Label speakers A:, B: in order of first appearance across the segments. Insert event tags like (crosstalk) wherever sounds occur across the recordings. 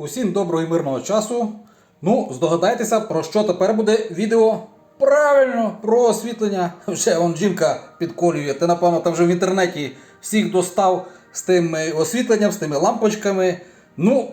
A: Усім доброго і мирного часу. Ну, здогадайтеся, про що тепер буде відео. Правильно, про освітлення. (laughs) Вже он жінка підколює. Ти, напевно, там вже в інтернеті всіх достав з тим освітленням, з тими лампочками. Ну,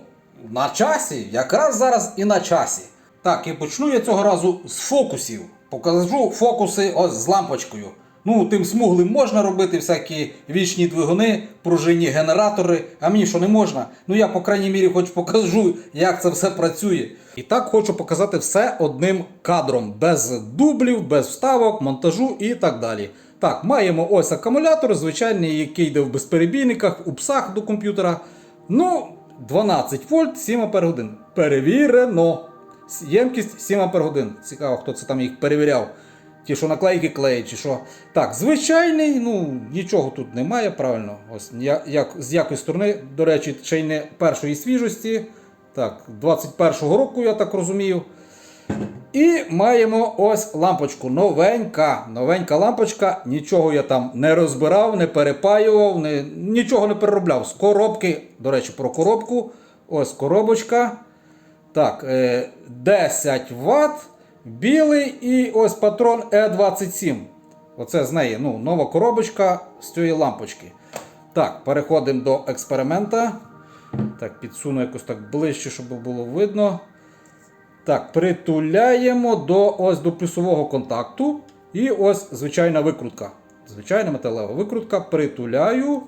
A: на часі, якраз зараз і на часі. Так, і почну я цього разу з фокусів. Покажу фокуси ось з лампочкою. Ну, тим смуглим можна робити всякі вічні двигуни, пружинні генератори, а мені що не можна. Ну я, по крайній мірі, хоч покажу, як це все працює. І так хочу показати все одним кадром, без дублів, без вставок, монтажу і так далі. Так, маємо ось акумулятор, звичайний, який йде в безперебійниках, у псах до комп'ютера. Ну, 12 вольт, 7 ампер годин. Перевірено. Ємкість 7 ампер годин. Цікаво, хто це там їх перевіряв. Ті, що наклейки клеять, чи що. Так, звичайний, ну нічого тут немає, правильно. Ось я- як, з якої сторони, до речі, ще й не першої свіжості. Так, 21-го року, я так розумію. І маємо ось лампочку. Новенька. Новенька лампочка. Нічого я там не розбирав, не перепаював, не, нічого не переробляв. З коробки, до речі, про коробку. Ось коробочка. Так, е, 10 Вт. Білий і ось патрон E27. Оце з неї ну, нова коробочка з цієї лампочки. Так, переходимо до експеримента. Так, підсуну якось так ближче, щоб було видно. Так, притуляємо до ось до плюсового контакту. І ось звичайна викрутка. Звичайна металева викрутка. Притуляю.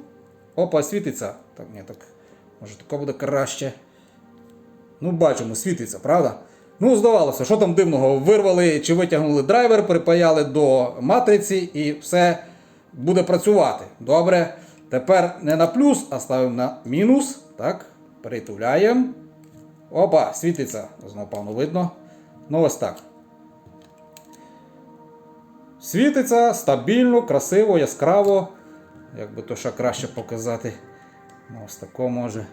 A: Опа, світиться. Так, ні, так. Може тако буде краще. Ну, бачимо, світиться, правда? Ну, здавалося, що там дивного? Вирвали чи витягнули драйвер, припаяли до матриці і все буде працювати. Добре. Тепер не на плюс, а ставимо на мінус. Так, притуляємо. Опа, світиться. Знову, певно, видно. Ну, ось так. Світиться стабільно, красиво, яскраво. Як би то ще краще показати. Ну, ось тако може.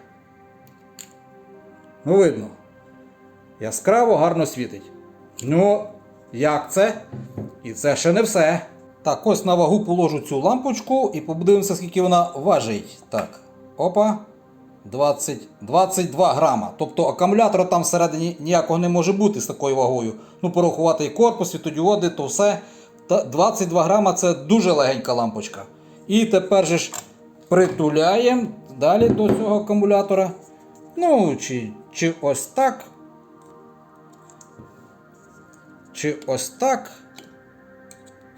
A: Ну, видно. Яскраво гарно світить. Ну, як це? І це ще не все. Так, ось на вагу положу цю лампочку і подивимося, скільки вона важить. Так, опа. 20, 22 грама. Тобто акумулятора там всередині ніякого не може бути з такою вагою. Ну, порахувати і корпус, світодіоди, то все. Та 22 грама це дуже легенька лампочка. І тепер же ж притуляємо далі до цього акумулятора. Ну, чи, чи ось так. Чи ось так.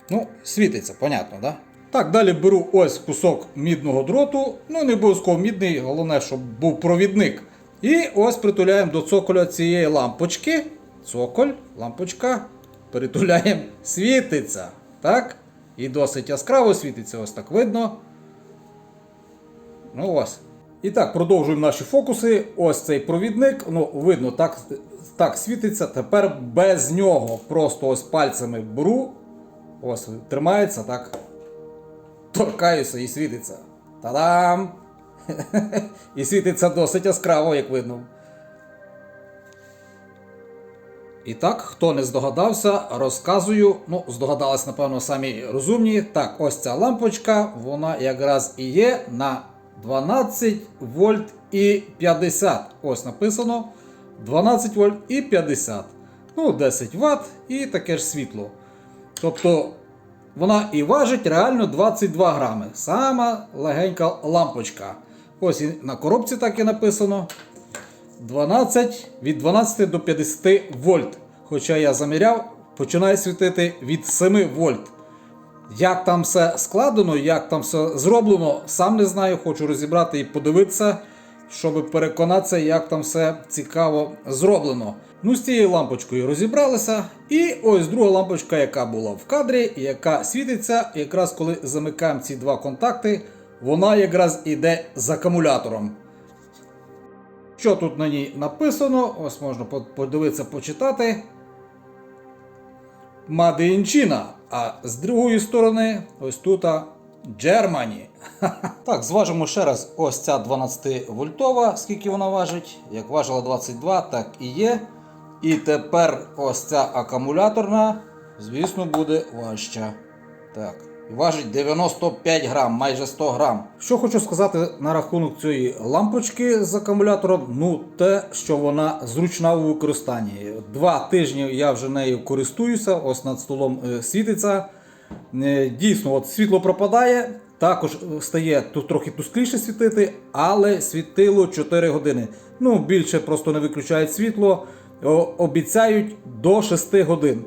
A: Ну, світиться, понятно, да? Так, далі беру ось кусок мідного дроту. Ну, не обов'язково мідний, головне, щоб був провідник. І ось притуляємо до цоколя цієї лампочки. Цоколь, лампочка. Притуляємо, світиться. Так? І досить яскраво світиться, ось так видно. Ну ось. І так, продовжуємо наші фокуси. Ось цей провідник. Ну, видно, так, так світиться. Тепер без нього. Просто ось пальцями беру. Ось тримається, так. Торкаюся і світиться. Та-дам! (laughs) І світиться досить яскраво, як видно. І так, хто не здогадався, розказую. Ну, здогадались, напевно, самі розумні. Так, ось ця лампочка, вона якраз і є на 12 вольт і 50. Ось написано 12 вольт і 50. Ну, 10 Вт і таке ж світло. Тобто вона і важить реально 22 грами. Сама легенька лампочка. Ось і на коробці так і написано. 12 від 12 до 50 вольт. Хоча я заміряв, починає світити від 7 вольт. Як там все складено, як там все зроблено, сам не знаю. Хочу розібрати і подивитися, щоб переконатися, як там все цікаво зроблено. Ну, з цією лампочкою розібралися. І ось друга лампочка, яка була в кадрі, яка світиться, якраз коли замикаємо ці два контакти, вона якраз іде з акумулятором. Що тут на ній написано? Ось можна подивитися, почитати. In А з другої сторони, ось тут Germany. (laughs) Так, зважимо ще раз ось ця 12 вольтова, скільки вона важить. Як важила 22, так і є. І тепер ось ця акумуляторна, звісно, буде важча. Так, важить 95 грам, майже 100 грам. Що хочу сказати на рахунок цієї лампочки з акумулятором, ну те, що вона зручна у використанні. Два тижні я вже нею користуюся, ось над столом е, світиться. Е, Дійсно, от світло пропадає, також е, стає тут трохи тускліше світити, але світило 4 години. Ну, більше просто не виключають світло, обіцяють до 6 годин.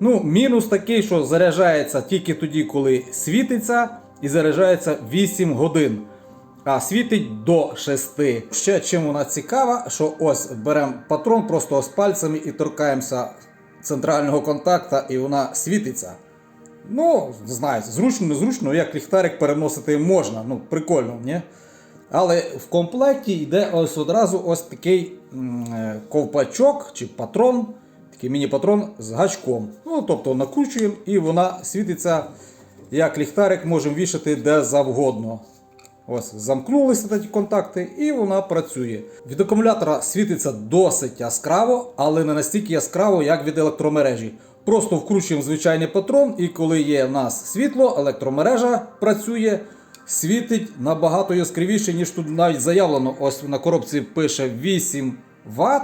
A: Ну, мінус такий, що заряджається тільки тоді, коли світиться, і заряджається 8 годин. А світить до 6. Ще чим вона цікава, що ось беремо патрон просто ось пальцями і торкаємося центрального контакта, і вона світиться. Ну, не знаю, зручно, незручно, як ліхтарик переносити можна. Ну, прикольно, ні? Але в комплекті йде ось одразу ось такий е, ковпачок чи патрон, такий міні-патрон з гачком. Ну, тобто накручуємо і вона світиться, як ліхтарик, можемо вішати де завгодно. Ось, замкнулися ті контакти, і вона працює. Від акумулятора світиться досить яскраво, але не настільки яскраво, як від електромережі. Просто вкручуємо звичайний патрон, і коли є в нас світло, електромережа працює, світить набагато яскравіше, ніж тут навіть заявлено. Ось на коробці пише 8 Вт.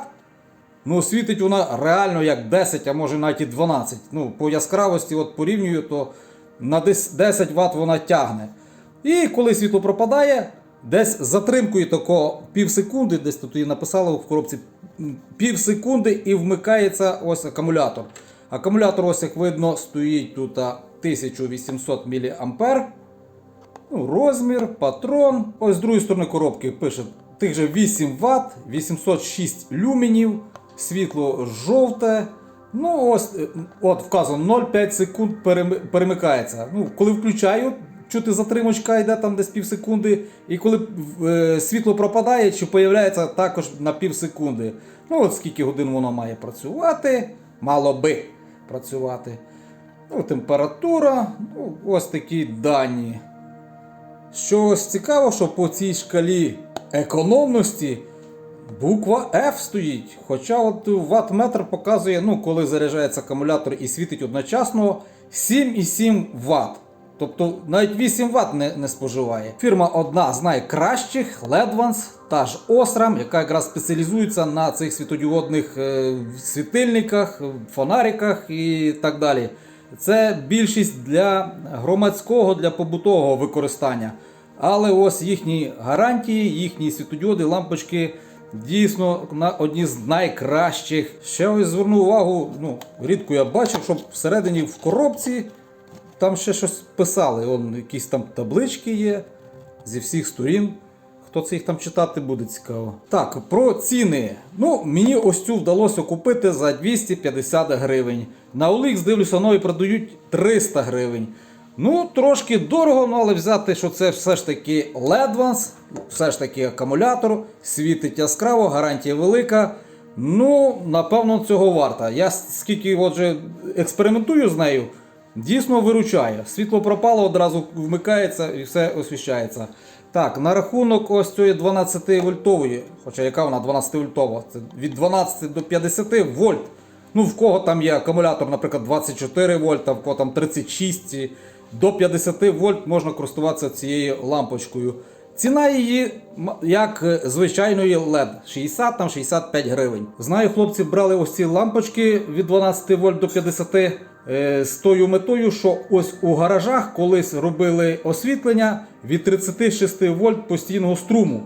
A: Ну, світить вона реально як 10, а може навіть і 12. Ну, по яскравості от порівнюю, то на 10 Вт вона тягне. І коли світло пропадає, десь затримкою такого пів секунди, десь тут і написало в коробці пів секунди і вмикається ось акумулятор. Акумулятор, ось як видно, стоїть тут 1800 мА. Ну, розмір, патрон. Ось з другої сторони коробки пише тих же 8 Вт, 806 люменів, світло жовте. Ну, ось, е, от вказано 0,5 секунд перемикається. Ну, коли включаю, чути затримочка йде там десь пів секунди. І коли е, світло пропадає, чи появляється також на пів секунди. Ну, от скільки годин воно має працювати, мало би працювати. Ну, температура, ну, ось такі дані. Що ось цікаво, що по цій шкалі економності буква F стоїть. Хоча от ватт-метр показує, ну, коли заряджається акумулятор і світить одночасно 7,7 Вт. Тобто навіть 8 Вт не, не споживає. Фірма одна з найкращих Ledvance, та ж Osram, яка якраз спеціалізується на цих світодіодних е, світильниках, фонариках і так далі. Це більшість для громадського, для побутового використання. Але ось їхні гарантії, їхні світодіоди, лампочки дійсно на одні з найкращих. Ще ось зверну увагу, ну, рідко я бачив, щоб всередині в коробці там ще щось писали. Вон, якісь там таблички є зі всіх сторін. Хто це їх там читати буде цікаво. Так, про ціни. Ну, мені ось цю вдалося купити за 250 гривень. На OLX, дивлюся, нові продають 300 гривень. Ну, трошки дорого, ну, але взяти, що це все ж таки Ledvance, все ж таки акумулятор, світить яскраво, гарантія велика. Ну, напевно, цього варта. Я скільки отже експериментую з нею, дійсно виручає. Світло пропало, одразу вмикається і все освіщається. Так, на рахунок ось цієї 12 вольтової, хоча яка вона 12 вольтова, це від 12 до 50 вольт. Ну, в кого там є акумулятор, наприклад, 24 вольта, в кого там 36, до 50 вольт можна користуватися цією лампочкою. Ціна її як звичайної LED 60 там 65 гривень. Знаю, хлопці брали ось ці лампочки від 12 вольт до 50 е, з тою метою, що ось у гаражах колись робили освітлення від 36 вольт постійного струму.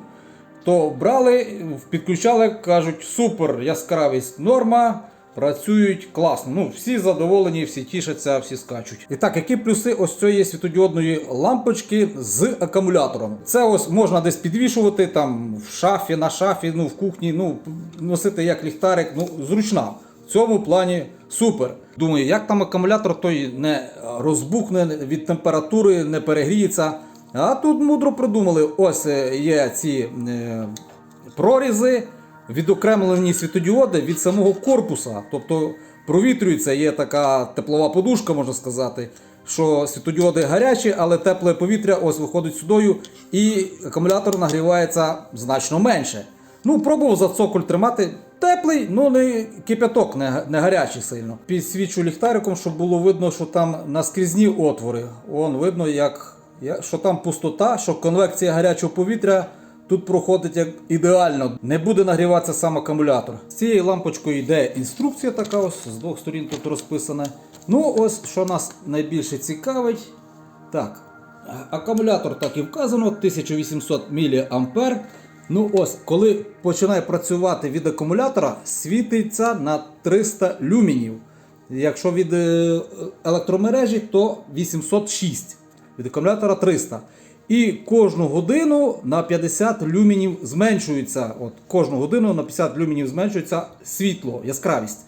A: То брали, підключали, кажуть, супер, яскравість норма, працюють класно. Ну, всі задоволені, всі тішаться, всі скачуть. І так, які плюси ось цієї світодіодної лампочки з акумулятором? Це ось можна десь підвішувати там в шафі, на шафі, ну в кухні, ну носити як ліхтарик, ну зручна. В цьому плані супер. Думаю, як там акумулятор той не розбухне від температури, не перегріється. А тут мудро придумали. Ось е, є ці е, прорізи, відокремлені світодіоди від самого корпуса. Тобто провітрюється, є така теплова подушка, можна сказати, що світодіоди гарячі, але тепле повітря ось виходить сюдою, і акумулятор нагрівається значно менше. Ну, пробував за цоколь тримати, теплий, ну не кипяток, не, не гарячий сильно. Підсвічу ліхтариком, щоб було видно, що там наскрізні отвори. Вон видно, як, що там пустота, що конвекція гарячого повітря тут проходить як ідеально. Не буде нагріватися сам акумулятор. З цією лампочкою йде інструкція така ось, з двох сторін тут розписана. Ну ось, що нас найбільше цікавить. Так, акумулятор так і вказано, 1800 мА. Ну ось, коли починає працювати від акумулятора, світиться на 300 люмінів. Якщо від е, електромережі, то 806. Від акумулятора 300. І кожну годину на 50 люмінів зменшується. От, кожну годину на 50 люмінів зменшується світло, яскравість.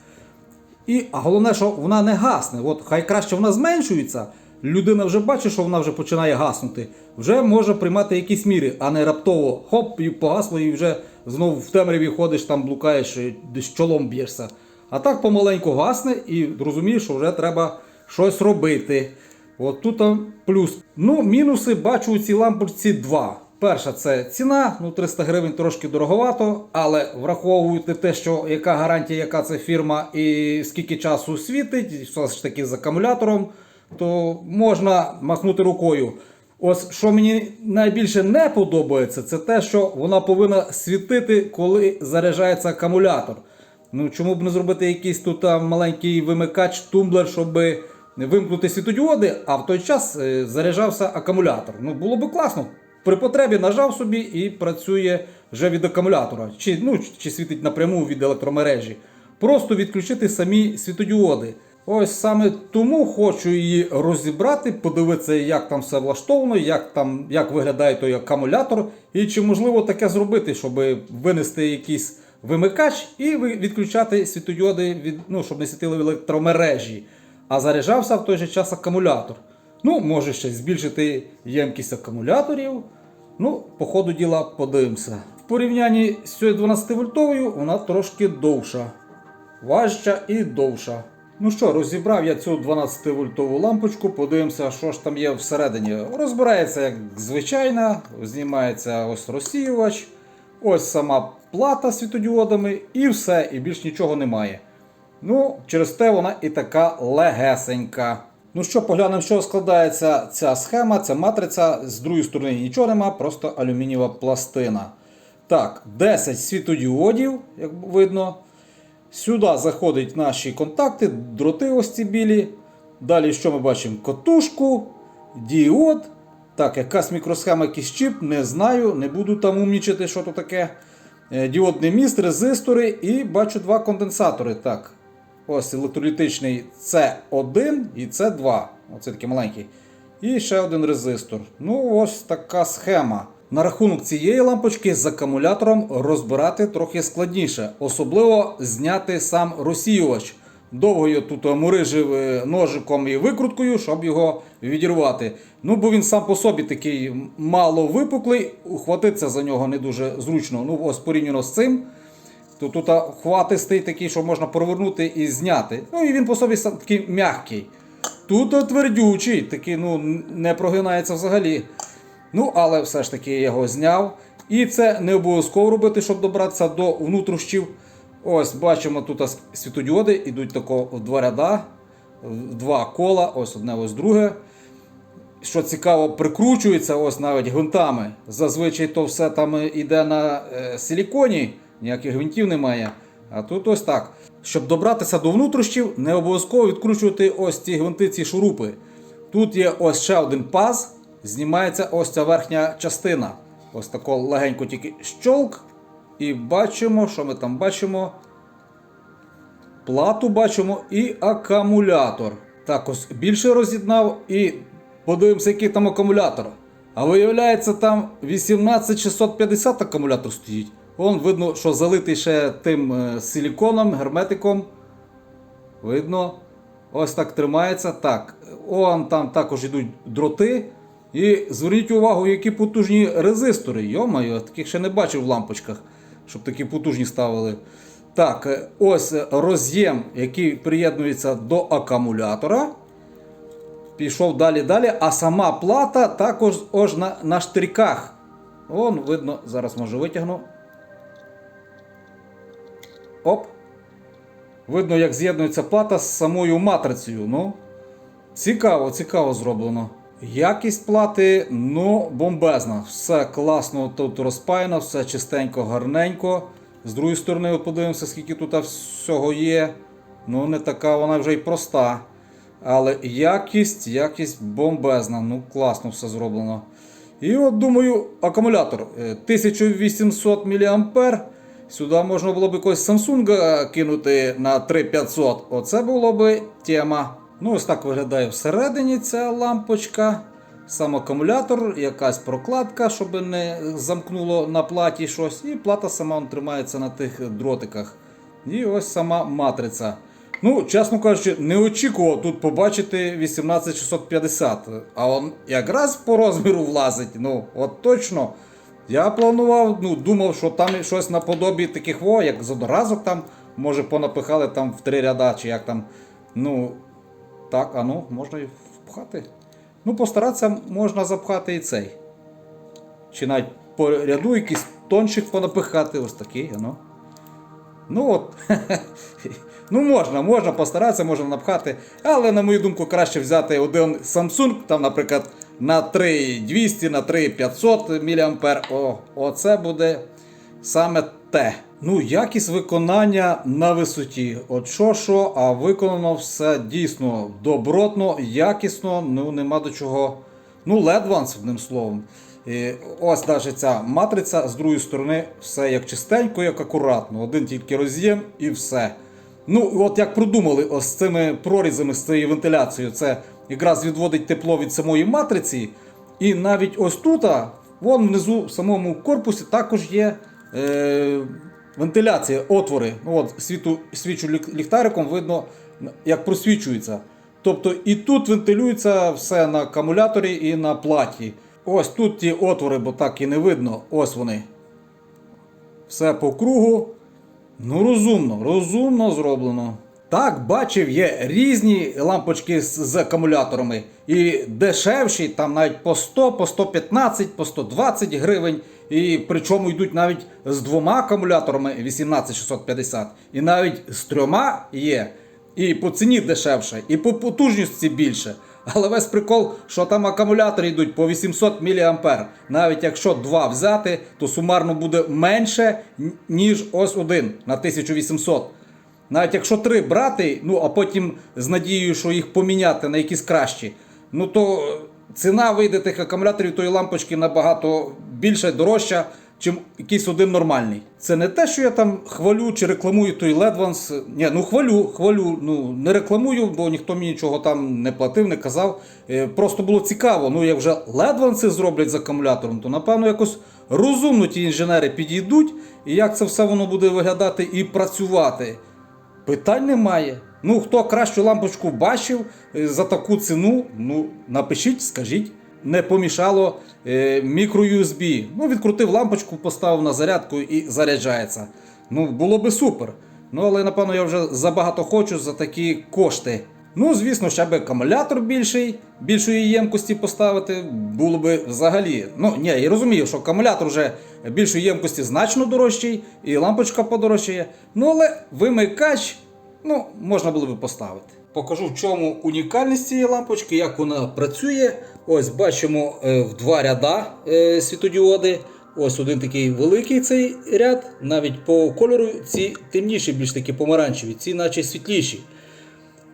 A: І а головне, що вона не гасне. От хай краще вона зменшується. Людина вже бачить, що вона вже починає гаснути. Вже може приймати якісь міри, а не раптово хоп, і погасло, і вже знову в темряві ходиш, там блукаєш, і десь чолом б'єшся. А так помаленьку гасне і розумієш, що вже треба щось робити. От тут плюс. Ну, мінуси бачу у цій лампочці два. Перша це ціна, ну 300 гривень трошки дороговато, але враховуйте те, що яка гарантія, яка це фірма і скільки часу світить, все ж таки з акумулятором, то можна махнути рукою. Ось що мені найбільше не подобається, це те, що вона повинна світити, коли заряджається акумулятор. Ну чому б не зробити якийсь тут а, маленький вимикач, тумблер, щоб вимкнути світодіоди, а в той час е, заряджався акумулятор. Ну було б класно. При потребі нажав собі і працює вже від акумулятора, чи, ну, чи світить напряму від електромережі. Просто відключити самі світодіоди. Ось саме тому хочу її розібрати, подивитися, як там все влаштовано, як там як виглядає той акумулятор, і чи можливо таке зробити, щоб винести якийсь вимикач і відключати світодіоди, від, ну, щоб не світили в електромережі, а заряджався в той же час акумулятор. Ну, може ще збільшити ємкість акумуляторів. Ну, по ходу діла подивимося. В порівнянні з цією 12 вольтовою вона трошки довша. Важча і довша. Ну що, розібрав я цю 12 вольтову лампочку, подивимося, що ж там є всередині. Розбирається як звичайна, знімається ось розсіювач, ось сама плата з світодіодами і все, і більш нічого немає. Ну, через те вона і така легесенька. Ну що, поглянемо, що складається ця схема, ця матриця. З другої сторони нічого нема, просто алюмінієва пластина. Так, 10 світодіодів, як видно. Сюди заходять наші контакти, дроти ось ці білі. Далі що ми бачимо? Котушку, діод. Так, якась мікросхема, якийсь чіп, не знаю, не буду там умнічити, що то таке. Е, Діодний міст, резистори і бачу два конденсатори. Так, ось електролітичний С1 і С2. Оце такий маленький. І ще один резистор. Ну, ось така схема. На рахунок цієї лампочки з акумулятором розбирати трохи складніше, особливо зняти сам розсіювач. Довго я тут мурижив е, ножиком і викруткою, щоб його відірвати. Ну, бо він сам по собі такий мало випуклий, ухватитися за нього не дуже зручно. Ну, ось порівняно з цим. То тут хватистий такий, що можна провернути і зняти. Ну і він по собі сам такий м'який. Тут твердючий, такий ну, не прогинається взагалі. Ну, але все ж таки я його зняв. І це не обов'язково робити, щоб добратися до внутрішнів. Ось бачимо, тут світодіоди йдуть тако в два ряда, в два кола, ось одне, ось друге. Що цікаво, прикручується ось навіть гвинтами. Зазвичай то все там іде на е, силіконі, ніяких гвинтів немає. А тут ось так. Щоб добратися до внутрішнів, не обов'язково відкручувати ось ці гвинти, ці шурупи. Тут є ось ще один паз, знімається ось ця верхня частина. Ось тако легенько тільки щолк. І бачимо, що ми там бачимо. Плату бачимо і акумулятор. Так ось більше роз'єднав і подивимося, який там акумулятор. А виявляється, там 18650 акумулятор стоїть. Вон видно, що залитий ще тим е, силіконом, герметиком. Видно. Ось так тримається. Так, он там також йдуть дроти. І зверніть увагу, які потужні резистори. Йомаю, таких ще не бачив в лампочках, щоб такі потужні ставили. Так, е, ось роз'єм, який приєднується до акумулятора. Пішов далі далі, а сама плата також ось на, на штриках. Вон, видно, зараз може витягну. Оп. Видно, як з'єднується плата з самою матрицею. Ну, цікаво, цікаво зроблено. Якість плати, ну, бомбезна. Все класно тут розпаяно, все чистенько, гарненько. З другої сторони, от подивимося, скільки тут всього є. Ну, не така вона вже й проста. Але якість, якість бомбезна. Ну, класно все зроблено. І от думаю, акумулятор е, 1800 мА. Сюди можна було б якогось Samsung е, кинути на 3500. Оце було б тема. Ну, ось так виглядає всередині ця лампочка. Сам акумулятор, якась прокладка, щоб не замкнуло на платі щось. І плата сама тримається на тих дротиках. І ось сама матриця. Ну, чесно кажучи, не очікував тут побачити 18650. А он якраз по розміру влазить. Ну, от точно. Я планував, ну, думав, що там щось наподобі таких во, як з одноразок там, може понапихали там в три ряда, чи як там. Ну, так, а ну, можна і впхати. Ну, постаратися можна запхати і цей. Чи навіть по ряду якийсь тончик понапихати, ось такий, а ну. Ну от. (laughs) ну можна, можна постаратися, можна напхати. Але, на мою думку, краще взяти один Samsung, там, наприклад, на 3200, на 3500 мА. О, оце буде саме те. Ну, якість виконання на висоті. От що, що, а виконано все дійсно добротно, якісно, ну нема до чого. Ну, ледванс, одним словом. І ось навіть ця матриця з другої сторони, все як чистенько, як акуратно. Один тільки роз'єм і все. Ну, от як продумали ось з цими прорізами, з цією вентиляцією, це якраз відводить тепло від самої матриці. І навіть ось тут, вон внизу в самому корпусі також є е, вентиляція, отвори. Ну, от, світу, свічу ліхтариком видно, як просвічується. Тобто і тут вентилюється все на акумуляторі і на платі. Ось тут ті отвори, бо так і не видно. Ось вони. Все по кругу. Ну, розумно, розумно зроблено. Так, бачив, є різні лампочки з, з акумуляторами. І дешевші, там навіть по 100, по 115, по 120 гривень. І причому йдуть навіть з двома акумуляторами 18650. І навіть з трьома є. І по ціні дешевше, і по потужності більше. Але весь прикол, що там акумулятори йдуть по 800 мА. Навіть якщо два взяти, то сумарно буде менше, ніж ось один на 1800. Навіть якщо три брати, ну а потім з надією, що їх поміняти на якісь кращі, ну то ціна вийде тих акумуляторів тої лампочки набагато більше, дорожча, чим якийсь один нормальний. Це не те, що я там хвалю чи рекламую той Ledvance. Ні, ну хвалю, хвалю. Ну не рекламую, бо ніхто мені нічого там не платив, не казав. Е, Просто було цікаво. Ну як вже Ledvance зроблять з акумулятором, то напевно якось розумно ті інженери підійдуть, і як це все воно буде виглядати і працювати. Питань немає. Ну, хто кращу лампочку бачив е, за таку ціну, ну напишіть, скажіть. Не помішало е, мікро USB. Ну, відкрутив лампочку, поставив на зарядку і заряджається. Ну, було би супер. Ну, але напевно я вже забагато хочу за такі кошти. Ну, звісно, ще би акумулятор більший, більшої ємкості поставити, було би взагалі. Ну, ні, я розумію, що акумулятор вже більшої ємкості значно дорожчий, і лампочка подорожчає. Ну, але вимикач, ну, можна було би поставити. Покажу, в чому унікальність цієї лампочки, як вона працює. Ось бачимо е, в два ряда е, світодіоди. Ось один такий великий цей ряд. Навіть по кольору ці темніші, більш такі помаранчеві, ці наче світліші.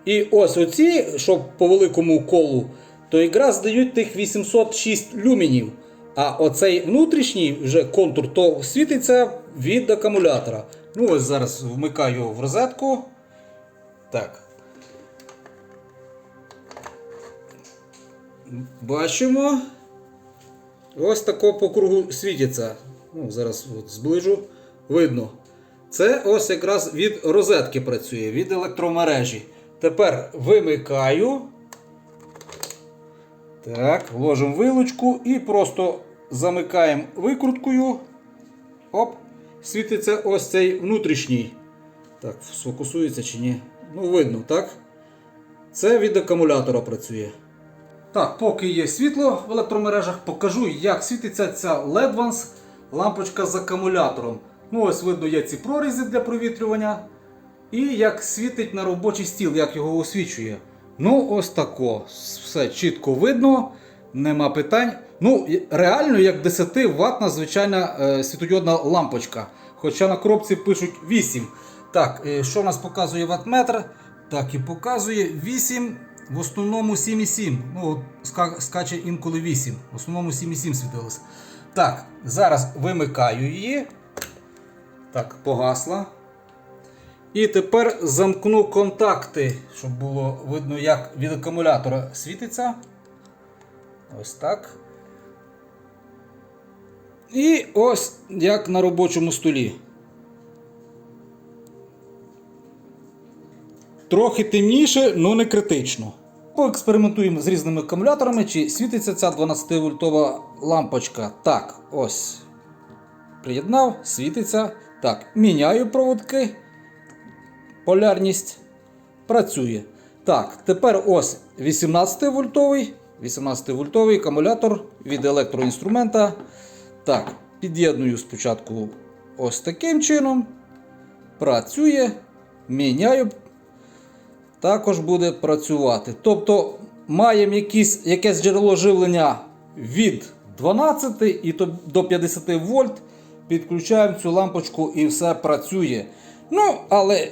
A: І ось оці, що по великому колу, то якраз дають тих 806 люмінів. А оцей внутрішній вже контур то світиться від акумулятора. Ну ось зараз вмикаю в розетку. Так. Бачимо. Ось тако по кругу світиться. Ну, зараз от зближу. Видно. Це ось якраз від розетки працює, від електромережі. Тепер вимикаю. Так, вложимо вилучку і просто замикаємо викруткою. Оп, світиться ось цей внутрішній. Так, сфокусується чи ні? Ну, видно, так? Це від акумулятора працює. Так, поки є світло в електромережах, покажу, як світиться ця Ledvance лампочка з акумулятором. Ну, ось видно, є ці прорізи для провітрювання. І як світить на робочий стіл, як його освічує. Ну, ось тако. Все чітко видно, нема питань. Ну, реально, як 10 ватна звичайна е, світодіодна лампочка. Хоча на коробці пишуть 8. Так, е, що у нас показує ватметр? Так, і показує 8, в основному 7,7. Ну, скаче інколи 8. В основному 7,7 світилося. Так, зараз вимикаю її. Так, погасла. І тепер замкну контакти, щоб було видно, як від акумулятора світиться. Ось так. І ось як на робочому столі. Трохи темніше, але не критично. Поекспериментуємо з різними акумуляторами, чи світиться ця 12-вольтова лампочка. Так, ось. Приєднав, світиться. Так, міняю проводки. Полярність працює. Так, тепер ось 18-вольтовий. 18-вольтовий акумулятор від електроінструмента. Так, під'єдную спочатку ось таким чином. Працює. Міняю. Також буде працювати. Тобто маємо якісь, якесь джерело живлення від 12 і до 50 вольт. Підключаємо цю лампочку і все працює. Ну, але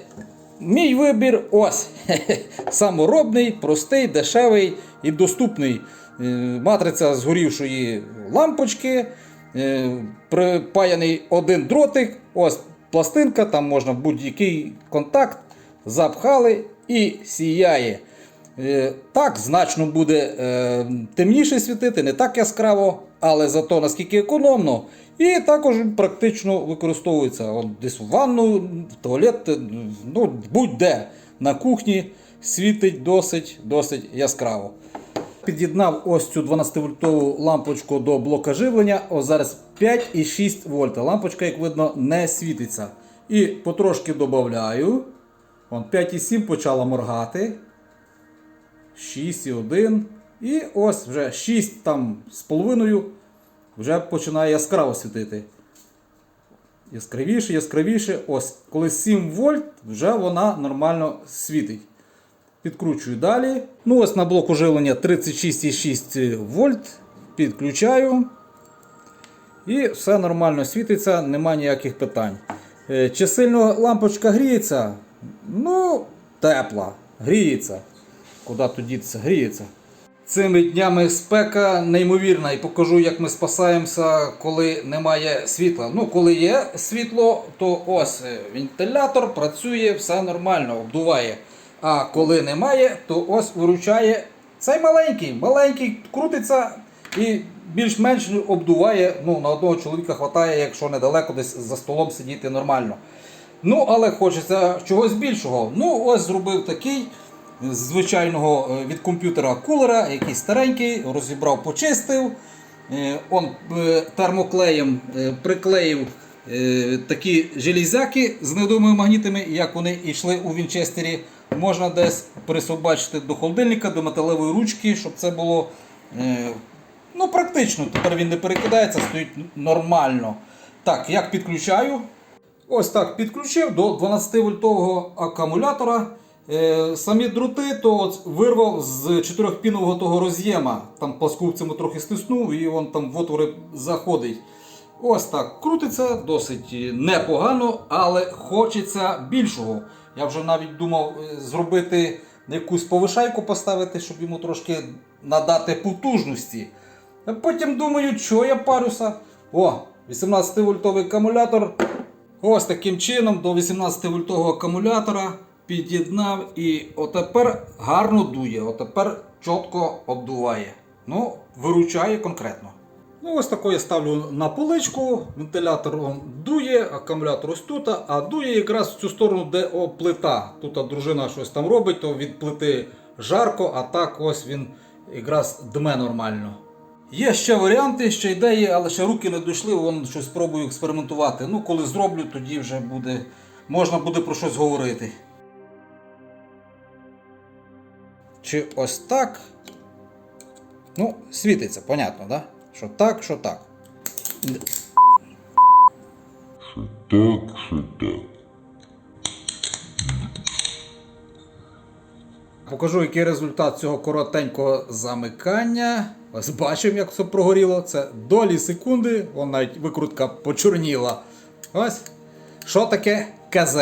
A: мій вибір ось. (laughs) Саморобний, простий, дешевий і доступний. Е, Матриця згорівшої лампочки. е, Припаяний один дротик. Ось пластинка, там можна будь-який контакт. Запхали і сіяє. Е, Так, значно буде темніше світити, не так яскраво, але зато наскільки економно. І також практично використовується От десь в ванну, в туалет, е, ну, будь-де на кухні світить досить, досить яскраво. Під'єднав ось цю 12-вольтову лампочку до блока живлення. Ось зараз 5,6 вольта. Лампочка, як видно, не світиться. І потрошки додаю. 5,7 почала моргати. 6,1. І ось вже 6 там з половиною вже починає яскраво світити. Яскравіше, яскравіше. Ось, коли 7 вольт, вже вона нормально світить. Підкручую далі. Ну, ось на блоку живлення 36,6 вольт. Підключаю. І все нормально світиться, нема ніяких питань. Е, Чи сильно лампочка гріється? Ну, тепла. Гріється. Куди тут дітися? Гріється. Цими днями спека неймовірна і покажу, як ми спасаємося, коли немає світла. Ну, коли є світло, то ось е, вентилятор працює, все нормально, обдуває. А коли немає, то ось виручає цей маленький, маленький крутиться і більш-менш обдуває. Ну, на одного чоловіка вистачає, якщо недалеко десь за столом сидіти нормально. Ну, але хочеться чогось більшого. Ну, ось зробив такий звичайного е, від комп'ютера кулера, який старенький, розібрав, почистив. Е, Он е, термоклеєм приклеїв такі железяки з невідомими магнітами, як вони йшли у Вінчестері. Можна десь присобачити до холодильника, до металевої ручки, щоб це було ну, практично. Тепер він не перекидається, стоїть нормально. Так, як підключаю? Ось так підключив до 12-вольтового акумулятора. Е, самі дроти то от вирвав з 4-пінового того роз'єма. Там пласкувцями трохи стиснув і він там в отвори заходить. Ось так крутиться, досить непогано, але хочеться більшого. Я вже навіть думав е, зробити якусь повишайку поставити, щоб йому трошки надати потужності. Потім думаю, що я парюся. О, 18-вольтовий акумулятор. Ось таким чином до 18-вольтового акумулятора під'єднав і отепер гарно дує, отепер чітко обдуває. Ну, виручає конкретно. Ну, ось тако я ставлю на поличку, вентилятор он дує, акумулятор ось тут, а дує якраз в цю сторону, де о, плита. Тут дружина щось там робить, то від плити жарко, а так ось він якраз дме нормально. Є ще варіанти, ще ідеї, але ще руки не дійшли, вон щось спробую експериментувати. Ну, коли зроблю, тоді вже буде, можна буде про щось говорити. Чи ось так? Ну, світиться, понятно, да? Що так, що так.
B: що так, що так.
A: Покажу, який результат цього коротенького замикання. Ось бачимо, як все прогоріло. Це долі секунди, вон навіть викрутка почорніла. Ось. Що таке КЗ?